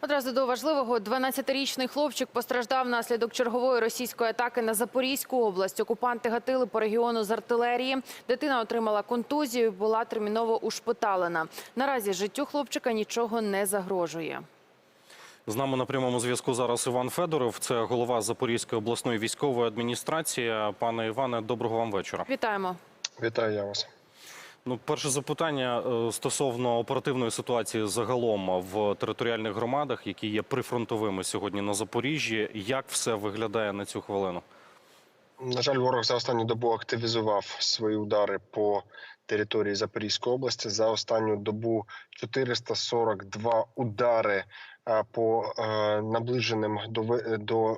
Одразу до важливого 12-річний хлопчик постраждав внаслідок чергової російської атаки на Запорізьку область. Окупанти гатили по регіону з артилерії. Дитина отримала контузію, і була терміново ушпиталена. Наразі життю хлопчика нічого не загрожує. З нами на прямому зв'язку зараз Іван Федоров, це голова Запорізької обласної військової адміністрації. Пане Іване, доброго вам вечора. Вітаємо. Вітаю я вас. Ну, перше запитання е, стосовно оперативної ситуації загалом в територіальних громадах, які є прифронтовими сьогодні на Запоріжжі. Як все виглядає на цю хвилину? На жаль, ворог за останню добу активізував свої удари по території Запорізької області. За останню добу 442 удари по е, наближеним до до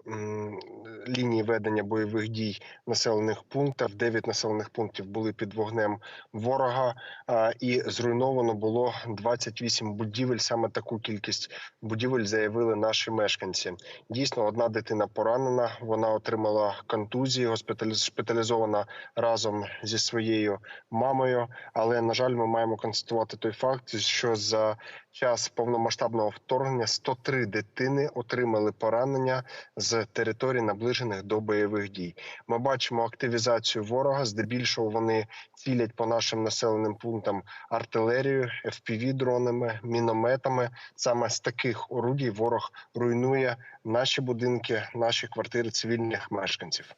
лінії ведення бойових дій населених пунктів. Дев'ять населених пунктів були під вогнем ворога, і зруйновано було 28 будівель. Саме таку кількість будівель заявили наші мешканці. Дійсно, одна дитина поранена. Вона отримала контузії, госпіталі- шпиталізована разом зі своєю мамою. Але на жаль, ми маємо констатувати той факт, що за час повномасштабного вторгнення 103 дитини отримали поранення з територій, наближених до бойових дій. Ми бачимо активізацію ворога. Здебільшого вони цілять по нашим населеним пунктам артилерією, fpv дронами, мінометами. Саме з таких орудій ворог руйнує наші будинки, наші квартири цивільних мешканців.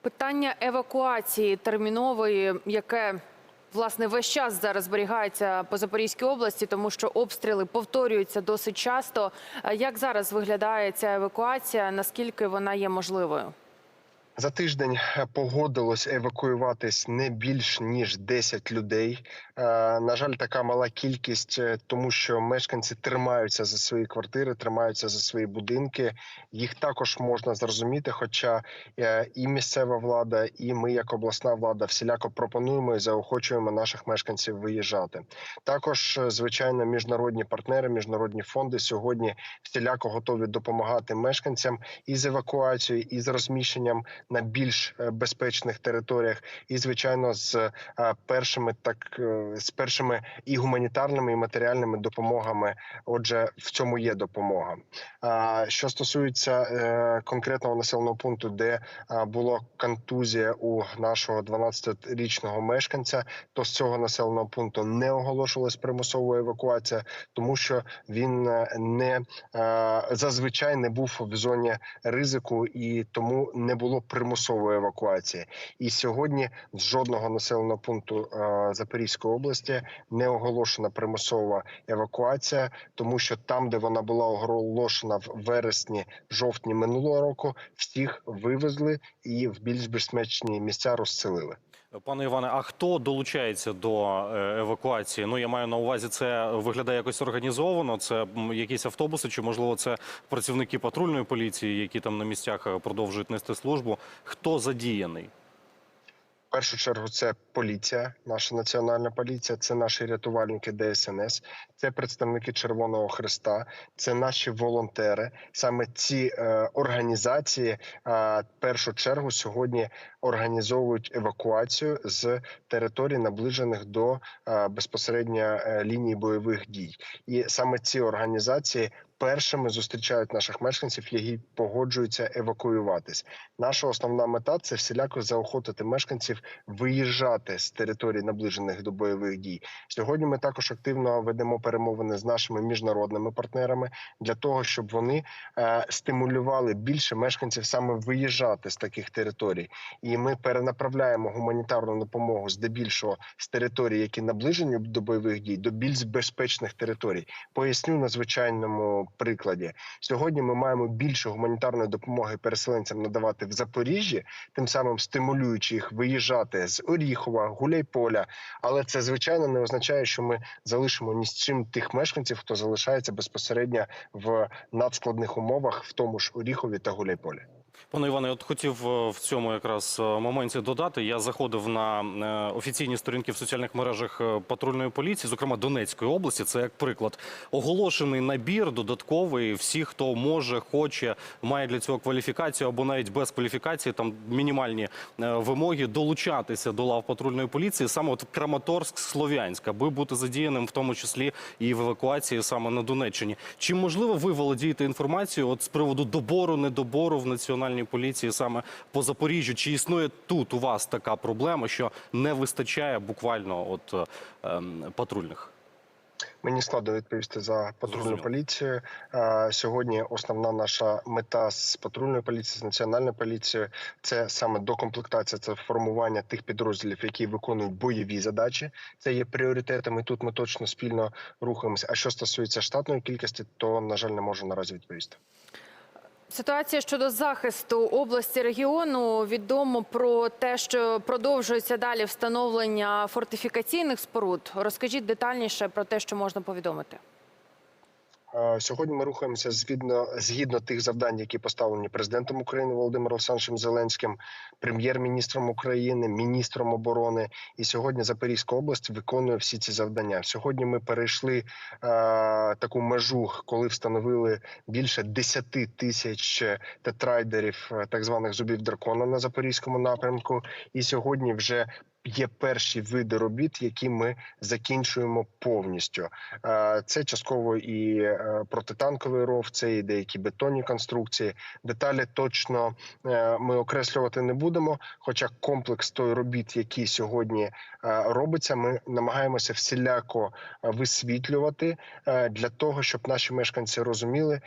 Питання евакуації термінової, яке власне весь час зараз зберігається по Запорізькій області, тому що обстріли повторюються досить часто. Як зараз виглядає ця евакуація? Наскільки вона є можливою? За тиждень е, погодилось евакуюватись не більш ніж 10 людей. Е, На жаль, така мала кількість, е, тому що мешканці тримаються за свої квартири, тримаються за свої будинки. Їх також можна зрозуміти. Хоча і місцева влада, і ми, як обласна влада, всіляко пропонуємо і заохочуємо наших мешканців виїжджати. Також, звичайно, міжнародні партнери, міжнародні фонди сьогодні всіляко готові допомагати мешканцям і з евакуацією, і з розміщенням на більш е, безпечних територіях, і звичайно з е, першими так е, з першими і гуманітарними і матеріальними допомогами. Отже, в цьому є допомога. Що стосується конкретного населеного пункту, де була контузія у нашого 12-річного мешканця, то з цього населеного пункту не оголошувалась примусова евакуація, тому що він не зазвичай не був в зоні ризику і тому не було примусової евакуації. І сьогодні з жодного населеного пункту е, Запорізької області не оголошена примусова евакуація, тому що там, де вона була оголошена в вересні, жовтні минулого року, всіх вивезли і в більш безпечні місця розселили. Пане Іване, а хто долучається до е, евакуації? Ну я маю на увазі, це виглядає якось організовано. Це якісь автобуси, чи можливо це працівники патрульної поліції, які там на місцях е, продовжують нести службу. Хто задіяний? Першу чергу це поліція, наша національна поліція, це наші рятувальники ДСНС, це представники Червоного Христа, це наші волонтери. Саме ці е, організації е, першу чергу сьогодні організовують евакуацію з територій, наближених до е, безпосередньо е, лінії бойових дій. І саме ці організації. Першими зустрічають наших мешканців, які погоджуються евакуюватись. Наша основна мета це всіляко заохотити мешканців виїжджати з територій, наближених до бойових дій. Сьогодні ми також активно ведемо перемовини з нашими міжнародними партнерами для того, щоб вони е, стимулювали більше мешканців саме виїжджати з таких територій. І ми перенаправляємо гуманітарну допомогу здебільшого з територій, які наближені до бойових дій, до більш безпечних територій. Поясню на звичайному прикладі. Сьогодні ми маємо більше гуманітарної допомоги переселенцям надавати в Запоріжжі, тим самим стимулюючи їх виїжджати з Оріхова, Гуляйполя. Але це звичайно не означає, що ми залишимо ні з чим тих мешканців, хто залишається безпосередньо в надскладних умовах, в тому ж Оріхові та Гуляйполі. Пане Іване, от хотів е, в цьому якраз е, моменті додати. Я заходив на е, офіційні сторінки в соціальних мережах патрульної поліції, зокрема Донецької області. Це як приклад. Оголошений набір додатковий. Всі, хто може, хоче, має для цього кваліфікацію або навіть без кваліфікації, там мінімальні вимоги долучатися до лав патрульної поліції, саме от Краматорськ, Слов'янськ, аби бути задіяним в тому числі і в евакуації саме на Донеччині. Чи можливо ви володієте інформацією от з приводу добору, недобору в національній поліції саме по Запоріжжю? Чи існує тут у вас така проблема, що не вистачає буквально от ем, патрульних? Мені складно відповісти за патрульну поліцію. Е, Сьогодні основна наша мета з патрульної поліції, з національною поліцією, це саме докомплектація, це формування тих підрозділів, які виконують бойові задачі. Це є пріоритетом. І тут ми точно спільно рухаємося. А що стосується штатної кількості, то на жаль не можу наразі відповісти. Ситуація щодо захисту області регіону відомо про те, що продовжується далі встановлення фортифікаційних споруд. Розкажіть детальніше про те, що можна повідомити. Е, Сьогодні ми рухаємося згідно згідно тих завдань, які поставлені президентом України Володимиром Олександровичем Зеленським, прем'єр-міністром України, міністром оборони. І сьогодні Запорізька область виконує всі ці завдання. Сьогодні ми перейшли е, таку межу, коли встановили більше 10 тисяч тетрайдерів, е, так званих зубів дракона на запорізькому напрямку. І сьогодні вже є перші види робіт, які ми закінчуємо повністю. Е, Це частково і е, протитанковий ров, це і деякі бетонні конструкції. Деталі точно е, ми окреслювати не будемо. Хоча комплекс той робіт, які сьогодні робиться, ми намагаємося всіляко висвітлювати для того, щоб наші мешканці розуміли,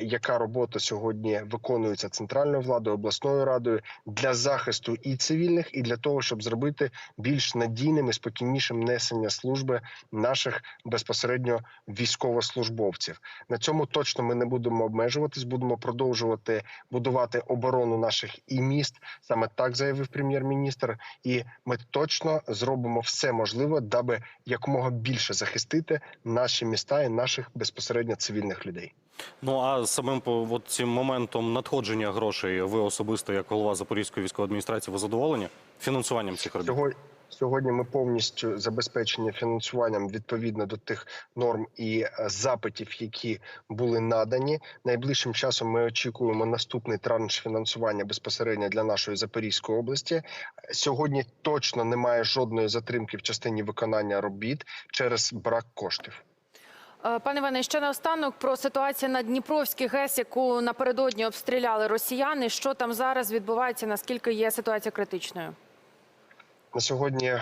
яка робота сьогодні виконується центральною владою, обласною радою для захисту і цивільних, і для того, щоб зробити більш надійним і спокійнішим несення служби наших безпосередньо військовослужбовців. На цьому точно ми не будемо обмежуватись, будемо продовжувати будувати оборону наших і міст. Саме так заявив прем'єр-міністр. І ми точно зробимо все можливе, даби якомога більше захистити наші міста і наших безпосередньо цивільних людей. Ну а самим от цим моментом надходження грошей ви особисто, як голова Запорізької військової адміністрації, ви задоволені фінансуванням цих робіт? Сьогодні, сьогодні ми повністю забезпечені фінансуванням відповідно до тих норм і е, запитів, які були надані. Найближчим часом ми очікуємо наступний транш фінансування безпосередньо для нашої Запорізької області. Сьогодні точно немає жодної затримки в частині виконання робіт через брак коштів. Е, Пане Іване, ще наостанок про ситуацію на Дніпровській ГЕС, яку напередодні обстріляли росіяни. Що там зараз відбувається? Наскільки є ситуація критичною? На сьогодні, е,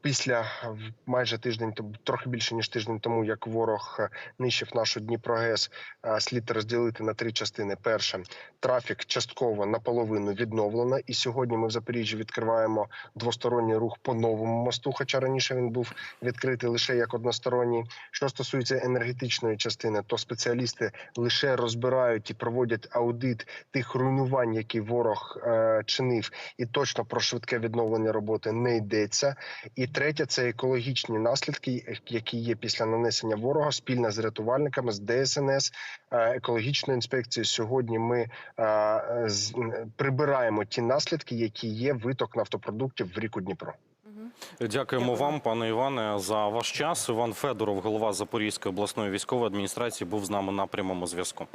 після е, майже тиждень, трохи більше ніж тиждень тому, як ворог е, нищив нашу Дніпрогес, слід розділити на три частини. Перше, трафік частково наполовину відновлено, і сьогодні ми в Запоріжжі відкриваємо двосторонній рух по новому мосту. Хоча раніше він був відкритий лише як односторонній. Що стосується енергетичної частини, то спеціалісти лише розбирають і проводять аудит тих руйнувань, які ворог чинив, і точно про швидке відновлення роботи не йдеться. І третє це екологічні наслідки, які є після нанесення ворога спільно з рятувальниками з ДСНС, е, екологічною інспекцією. Сьогодні ми е, з- прибираємо ті наслідки, які є виток нафтопродуктів в ріку Дніпро. Дякуємо Дякую. вам, пане Іване, за ваш час. Іван Федоров, голова Запорізької обласної військової адміністрації, був з нами на прямому зв'язку.